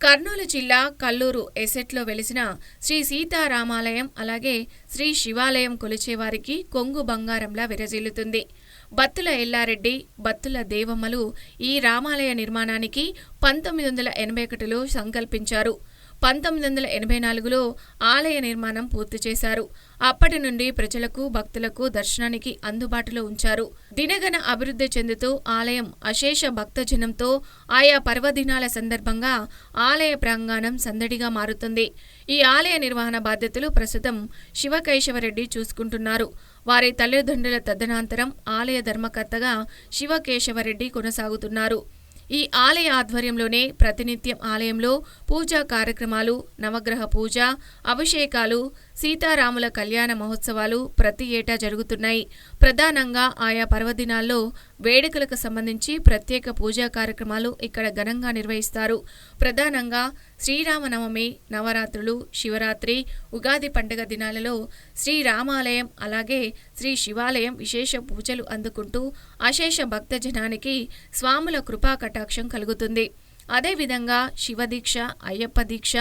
కర్నూలు జిల్లా కల్లూరు ఎసెట్లో వెలిసిన శ్రీ సీతారామాలయం అలాగే శ్రీ శివాలయం కొలిచేవారికి కొంగు బంగారంలా విరజిల్లుతుంది. బత్తుల ఎల్లారెడ్డి బత్తుల దేవమ్మలు ఈ రామాలయ నిర్మాణానికి పంతొమ్మిది వందల ఎనభై ఒకటిలో సంకల్పించారు. పంతొమ్మిది వందల ఎనభై నాలుగులో ఆలయ నిర్మాణం పూర్తి చేశారు. అప్పటి నుండి ప్రజలకు భక్తులకు దర్శనానికి అందుబాటులో ఉంచారు. దినగన అభివృద్ధి చెందుతూ ఆలయం అశేష భక్తజనంతో ఆయా పర్వదినాల సందర్భంగా ఆలయ ప్రాంగణం సందడిగా మారుతుంది. ఈ ఆలయ నిర్వహణ బాధ్యతలు ప్రస్తుతం శివకేశవరెడ్డి చూసుకుంటున్నారు. వారి తల్లిదండ్రుల తదనంతరం ఆలయ ధర్మకర్తగా శివకేశవరెడ్డి కొనసాగుతున్నారు. ఈ ఆలయ ఆధ్వర్యంలోనే ప్రతినిత్యం ఆలయంలో పూజా కార్యక్రమాలు నవగ్రహ పూజ అభిషేకాలు సీతారాముల కళ్యాణ మహోత్సవాలు ప్రతి ఏటా జరుగుతున్నాయి. ప్రధానంగా ఆయా పర్వదినాల్లో వేడుకలకు సంబంధించి ప్రత్యేక పూజా కార్యక్రమాలు ఇక్కడ ఘనంగా నిర్వహిస్తారు. ప్రధానంగా శ్రీరామనవమి నవరాత్రులు శివరాత్రి ఉగాది పండుగ దినాలలో శ్రీరామాలయం అలాగే శ్రీ శివాలయం విశేష పూజలు అందుకుంటూ అశేష భక్తజనానికి స్వాముల కృపా కటాక్షం కలుగుతుంది. అదేవిధంగా శివదీక్ష అయ్యప్ప దీక్ష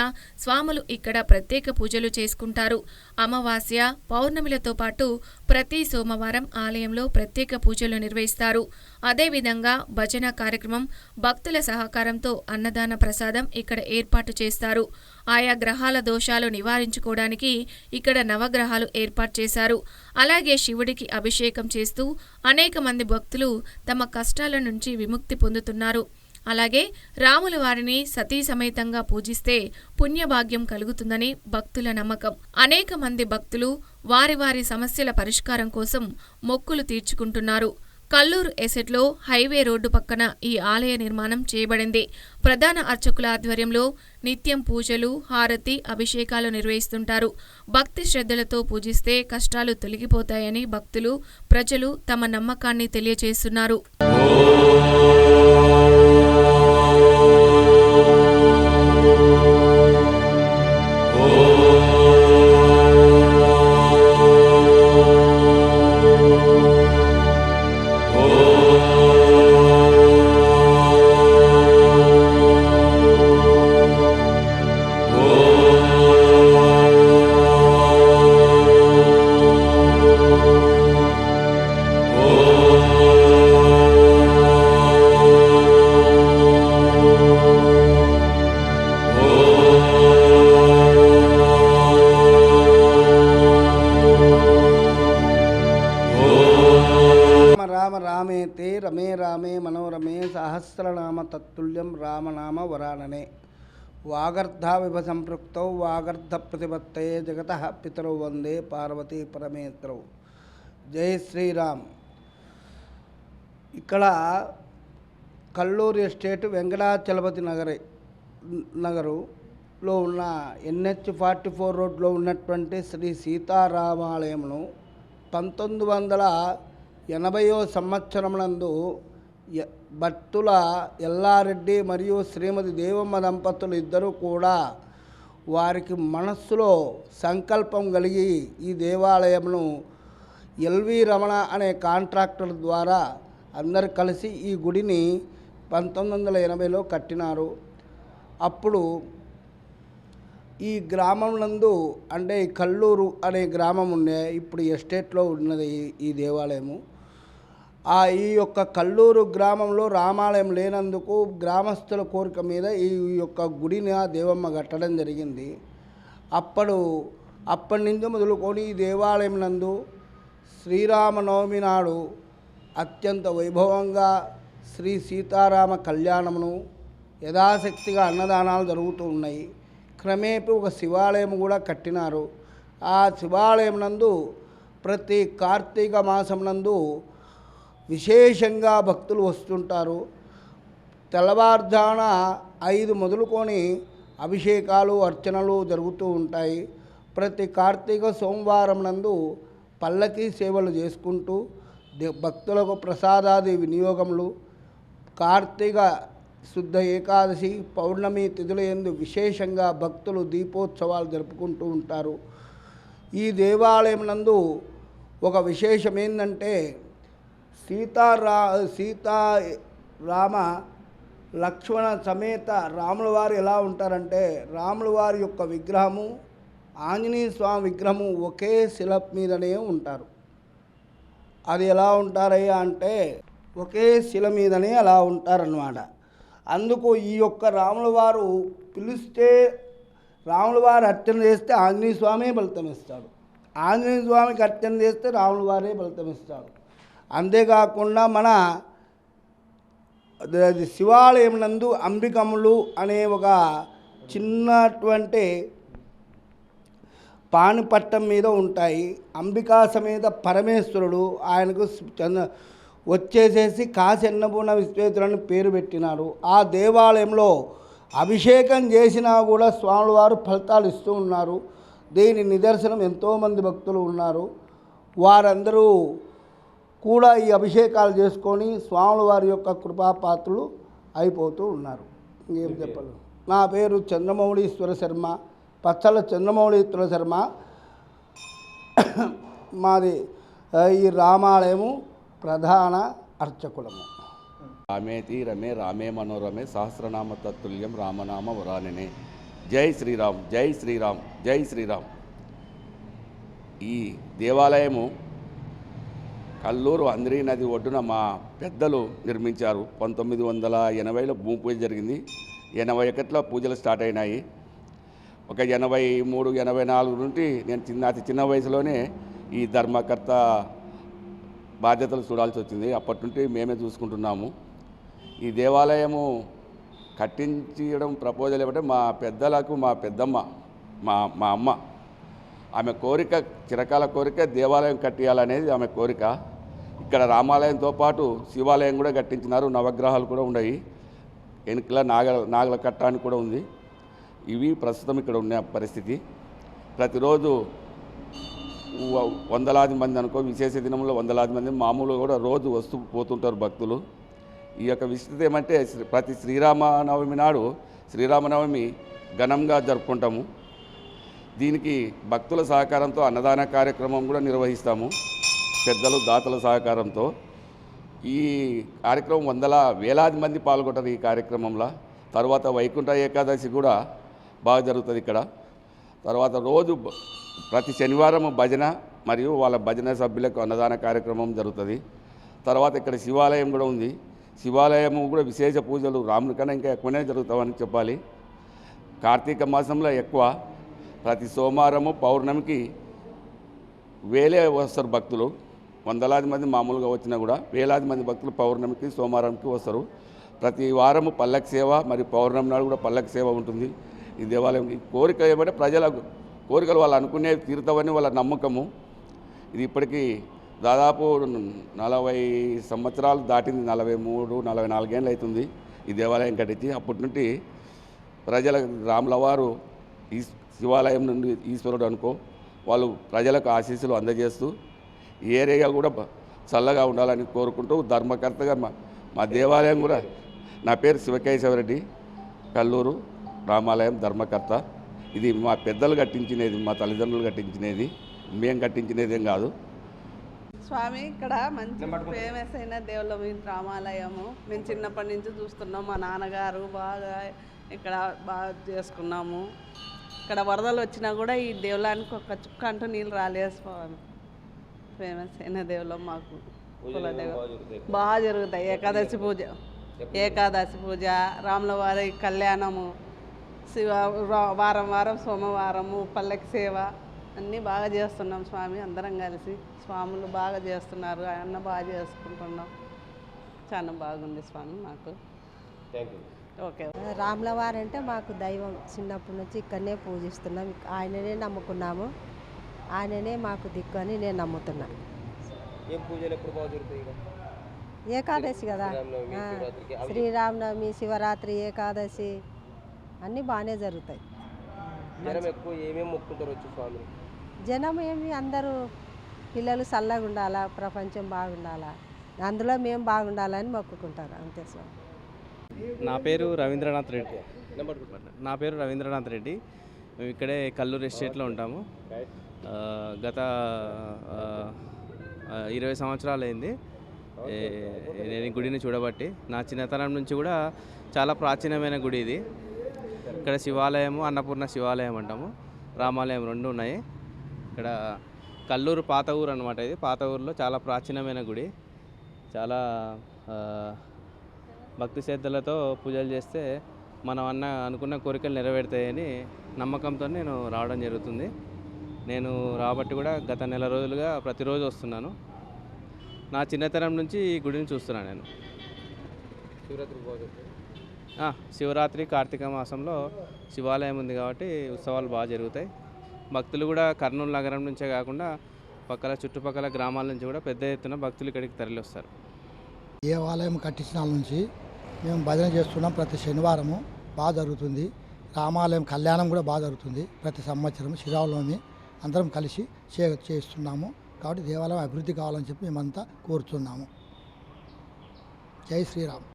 స్వాములు ఇక్కడ ప్రత్యేక పూజలు చేసుకుంటారు. అమావాస్య పౌర్ణమిలతో పాటు ప్రతి సోమవారం ఆలయంలో ప్రత్యేక పూజలు నిర్వహిస్తారు. అదేవిధంగా భజన కార్యక్రమం భక్తుల సహకారంతో అన్నదాన ప్రసాదం ఇక్కడ ఏర్పాటు చేస్తారు. ఆయా గ్రహాల దోషాలు నివారించుకోవడానికి ఇక్కడ నవగ్రహాలు ఏర్పాటు చేశారు. అలాగే శివుడికి అభిషేకం చేస్తూ అనేక మంది భక్తులు తమ కష్టాల నుంచి విముక్తి పొందుతున్నారు. అలాగే రాముల వారిని సతీ సమేతంగా పూజిస్తే పుణ్యభాగ్యం కలుగుతుందని భక్తుల నమ్మకం. అనేక మంది భక్తులు వారి వారి సమస్యల పరిష్కారం కోసం మొక్కులు తీర్చుకుంటున్నారు. కల్లూరు ఎసెట్లో హైవే రోడ్డు పక్కన ఈ ఆలయ నిర్మాణం చేయబడింది. ప్రధాన అర్చకుల ఆధ్వర్యంలో నిత్యం పూజలు హారతి అభిషేకాలు నిర్వహిస్తుంటారు. భక్తి శ్రద్ధలతో పూజిస్తే కష్టాలు తొలగిపోతాయని భక్తులు ప్రజలు తమ నమ్మకాన్ని తెలియజేస్తున్నారు తత్తుల్యం రామనామ వరాననే వాగర్ధ విభ సంపృక్తౌ వాగర్ధ ప్రతిపత్తయే జగత పితరౌ వందే పార్వతీ పరమేత్రౌ జై శ్రీరామ్ ఇక్కడ కల్లూరు ఎస్టేట్ వెంకటాచలపతి నగరే నగరులో ఉన్న ఎన్హెచ్ ఫార్టీ ఫోర్ రోడ్లో ఉన్నటువంటి శ్రీ సీతారామాలయమును పంతొమ్మిది వందల ఎనభయో సంవత్సరమునందు నందు భక్తుల ఎల్లారెడ్డి మరియు శ్రీమతి దేవమ్మ దంపతులు ఇద్దరూ కూడా వారికి మనస్సులో సంకల్పం కలిగి ఈ దేవాలయమును ఎల్వి రమణ అనే కాంట్రాక్టర్ ద్వారా అందరు కలిసి ఈ గుడిని పంతొమ్మిది వందల ఎనభైలో కట్టినారు. అప్పుడు ఈ గ్రామం నందు అంటే కల్లూరు అనే గ్రామం ఉండే ఇప్పుడు ఎస్టేట్లో ఉన్నది ఈ దేవాలయము. ఆ ఈ యొక్క కల్లూరు గ్రామంలో రామాలయం లేనందుకు గ్రామస్తుల కోరిక మీద ఈ యొక్క గుడిని ఆ దేవమ్మ కట్టడం జరిగింది. అప్పుడు అప్పటి నుంచి మొదలుకొని ఈ దేవాలయం నందు శ్రీరామనవమి నాడు అత్యంత వైభవంగా శ్రీ సీతారామ కళ్యాణమును యథాశక్తిగా అన్నదానాలు జరుగుతూ ఉన్నాయి. క్రమేపీ ఒక శివాలయం కూడా కట్టినారు. ఆ శివాలయం నందు ప్రతి కార్తీక మాసం నందు విశేషంగా భక్తులు వస్తుంటారు. తెల్లవారుజాన ఐదు మొదలుకొని అభిషేకాలు అర్చనలు జరుగుతూ ఉంటాయి. ప్రతి కార్తీక సోమవారం నందు పల్లకీ సేవలు చేసుకుంటూ భక్తులకు ప్రసాదాది వినియోగములు కార్తీక శుద్ధ ఏకాదశి పౌర్ణమి తిథుల ఎందు విశేషంగా భక్తులు దీపోత్సవాలు జరుపుకుంటూ ఉంటారు. ఈ దేవాలయం నందు ఒక విశేషం ఏంటంటే సీతారా సీతా రామ లక్ష్మణ సమేత రాముల వారు ఎలా ఉంటారంటే రాముల వారి యొక్క విగ్రహము ఆంజనేయ స్వామి విగ్రహము ఒకే శిల మీదనే ఉంటారు. అది ఎలా ఉంటారయ్యా అంటే ఒకే శిల మీదనే అలా ఉంటారన్నమాట. అందుకు ఈ యొక్క రాముల వారు పిలిస్తే రాముల వారు అర్చన చేస్తే ఆంజనేయ స్వామి ఫలితం ఇస్తాడు. ఆంజనేయ స్వామికి అర్చన చేస్తే రాముల వారే ఫలితం ఇస్తాడు. అంతేకాకుండా మన శివాలయం నందు అంబికములు అనే ఒక చిన్నటువంటి పానిపట్టం మీద ఉంటాయి. అంబికా సమేత పరమేశ్వరుడు ఆయనకు స్- చంద్ర వచ్చేసేసి కాశన్నపూర్ణ విశ్వేశ్వరుని పేరు పెట్టినారు ఆ దేవాలయంలో అభిషేకం చేసినా కూడా స్వాముల వారు ఫలితాలు ఇస్తూ ఉన్నారు. దీని నిదర్శనం ఎంతోమంది భక్తులు ఉన్నారు. వారందరూ కూడా ఈ అభిషేకాలు చేసుకొని స్వాముల వారి యొక్క కృపాపాత్రులు అయిపోతూ ఉన్నారు. ఇంకేం చెప్పాలి? నా పేరు చంద్రమౌళీశ్వర శర్మ పచ్చల చంద్రమౌళీశ్వర శర్మ. మాది ఈ రామాలయము ప్రధాన అర్చకులము. రామేతి రమే రామే మనోరమే సహస్రనామ తత్తుల్యం రామనామ వరాననే. జై శ్రీరామ్ జై శ్రీరామ్ జై శ్రీరామ్. ఈ దేవాలయము కల్లూరు అంద్రీ నది ఒడ్డున మా పెద్దలు నిర్మించారు. పంతొమ్మిది వందల ఎనభైలో భూమి పూజ జరిగింది. ఎనభై ఒకటిలో పూజలు స్టార్ట్ అయినాయి. ఒక ఎనభై మూడు ఎనభై నాలుగు నుండి నేను చిన్న అతి చిన్న వయసులోనే ఈ ధర్మకర్త బాధ్యతలు చూడాల్సి వచ్చింది. అప్పటి నుండి మేమే చూసుకుంటున్నాము. ఈ దేవాలయము కట్టించడం ప్రపోజల్ ఏమంటే మా పెద్దలకు మా పెద్దమ్మ మా మా అమ్మ. ఆమె కోరిక చిరకాల కోరిక దేవాలయం కట్టియాలనేది ఆమె కోరిక. ఇక్కడ రామాలయంతో పాటు శివాలయం కూడా కట్టించినారు నవగ్రహాలు కూడా ఉన్నాయి. వెనుకల నాగ నాగల కట్ట అని కూడా ఉంది. ఇవి ప్రస్తుతం ఇక్కడ ఉన్న పరిస్థితి. ప్రతిరోజు వందలాది మంది అనుకో విశేష దినంలో వందలాది మంది మామూలుగా కూడా రోజు వస్తూ పోతుంటారు భక్తులు. ఈ యొక్క విశిష్టత ఏమంటే ప్రతి శ్రీరామనవమి నాడు శ్రీరామనవమి ఘనంగా జరుపుకుంటాము. దీనికి భక్తుల సహకారంతో అన్నదాన కార్యక్రమం కూడా నిర్వహిస్తాము. పెద్దలు దాతల సహకారంతో ఈ కార్యక్రమం వందల వేలాది మంది పాల్గొంటారు ఈ కార్యక్రమంలో. తర్వాత వైకుంఠ ఏకాదశి కూడా బాగా జరుగుతుంది ఇక్కడ. తర్వాత రోజు ప్రతి శనివారం భజన మరియు వాళ్ళ భజన సభ్యులకు అన్నదాన కార్యక్రమం జరుగుతుంది. తర్వాత ఇక్కడ శివాలయం కూడా ఉంది. శివాలయం కూడా విశేష పూజలు రాముని కన్నా ఇంకా ఎక్కువనే జరుగుతామని చెప్పాలి. కార్తీక మాసంలో ఎక్కువ. ప్రతి సోమవారము పౌర్ణమికి వేలే వస్తారు భక్తులు. వందలాది మంది మామూలుగా వచ్చినా కూడా వేలాది మంది భక్తులు పౌర్ణమికి సోమవారంకి వస్తారు. ప్రతి వారము పల్లకి సేవ మరియు పౌర్ణమి నాడు కూడా పల్లకి సేవ ఉంటుంది. ఈ దేవాలయం ఈ కోరిక ఏమంటే ప్రజల కోరికలు వాళ్ళు అనుకునే తీరుతామని వాళ్ళ నమ్మకము. ఇది ఇప్పటికీ దాదాపు నలభై సంవత్సరాలు దాటింది నలభై మూడు నలభై నాలుగేళ్ళు అవుతుంది ఈ దేవాలయం కట్టించి. అప్పటి నుండి ప్రజల రాముల వారు ఈ శివాలయం నుండి ఈశ్వరుడు అనుకో వాళ్ళు ప్రజలకు ఆశీస్సులు అందజేస్తూ ఏరియా కూడా చల్లగా ఉండాలని కోరుకుంటూ ధర్మకర్తగా మా మా దేవాలయం కూడా నా పేరు శివకేశవరెడ్డి కల్లూరు రామాలయం ధర్మకర్త. ఇది మా పెద్దలు కట్టించినది మా తల్లిదండ్రులు కట్టించినది మేము కట్టించినది ఏం కాదు. స్వామి ఇక్కడ మంచి ఫేమస్ అయిన దేవుళ్ళ రామాలయము. మేము చిన్నప్పటి నుంచి చూస్తున్నాం మా నాన్నగారు బాగా ఇక్కడ బాగా చేసుకున్నాము. ఇక్కడ వరదలు వచ్చినా కూడా ఈ దేవులానికి ఒక చుక్క అంటూ నీళ్ళు రాలేదు స్వామి. ఫేమస్ అయిన దేవుళ్ళం మాకు బాగా జరుగుతాయి? ఏకాదశి పూజ. ఏకాదశి పూజ రాముల వారి కళ్యాణము శివ వారం వారం సోమవారము పల్లకి సేవ అన్నీ బాగా చేస్తున్నాం స్వామి. అందరం కలిసి స్వాములు బాగా చేస్తున్నారు. అన్న బాగా చేసుకుంటున్నాం. చాలా బాగుంది స్వామి మాకు. ఓకే రాముల వారు అంటే మాకు దైవం. చిన్నప్పటి నుంచి ఇక్కడనే పూజిస్తున్నాం. ఆయననే నమ్ముకున్నాము. ఆయననే మాకు దిక్కు అని నేను నమ్ముతున్నా. ఏం పూజలు ఎప్పుడు బాగా జరుగుతాయి ఇక? ఏకాదశి కదా. శ్రీరామనవమి, శివరాత్రి ఏకాదశి అన్నీ బాగానే జరుగుతాయి. జనం ఎక్కువ ఏమేమి మొక్కుంటారు వచ్చి స్వామిని? జనం ఏమి అందరూ పిల్లలు చల్లగా ఉండాలా ప్రపంచం బాగుండాలా? అందులో మేము బాగుండాలని మొక్కుకుంటారు. అంతే స్వామి. నా పేరు రవీంద్రనాథ్ రెడ్డి. నా పేరు రవీంద్రనాథ్ రెడ్డి. మేము ఇక్కడే కల్లూరు ఎస్టేట్లో ఉంటాము. గత ఇరవై సంవత్సరాలు అయింది నేను గుడిని చూడబట్టి. నా చిన్నతనం నుంచి కూడా చాలా ప్రాచీనమైన గుడి ఇది. ఇక్కడ శివాలయము అన్నపూర్ణ శివాలయం అంటాము. రామాలయం రెండు ఉన్నాయి. ఇక్కడ కల్లూరు పాత ఊరు అనమాట ఇది. పాత ఊరిలో చాలా ప్రాచీనమైన గుడి. చాలా భక్తి శ్రద్ధలతో పూజలు చేస్తే మనం అన్న అనుకున్న కోరికలు నెరవేరుతాయని నమ్మకంతో నేను రావడం జరుగుతుంది. నేను రాబట్టి కూడా గత నెల రోజులుగా ప్రతిరోజు వస్తున్నాను. నా చిన్నతనం నుంచి ఈ గుడిని చూస్తున్నాను నేను. ఆ, శివరాత్రి కార్తీక మాసంలో శివాలయం ఉంది కాబట్టి ఉత్సవాలు బాగా జరుగుతాయి. భక్తులు కూడా కర్నూలు నగరం నుంచే కాకుండా పక్కల చుట్టుపక్కల గ్రామాల నుంచి కూడా పెద్ద ఎత్తున భక్తులు ఇక్కడికి తరలి వస్తారు దేవాలయం కట్టించిన నుంచి మేము భజన చేస్తున్నాం ప్రతి శనివారము. బాగా జరుగుతుంది. రామాలయం కళ్యాణం కూడా బాగా జరుగుతుంది. ప్రతి సంవత్సరం శ్రీరామనవమి అందరం కలిసి చే చేస్తున్నాము. కాబట్టి దేవాలయం అభివృద్ధి కావాలని చెప్పి మేమంతా కోరుతున్నాము. జై శ్రీరామ్.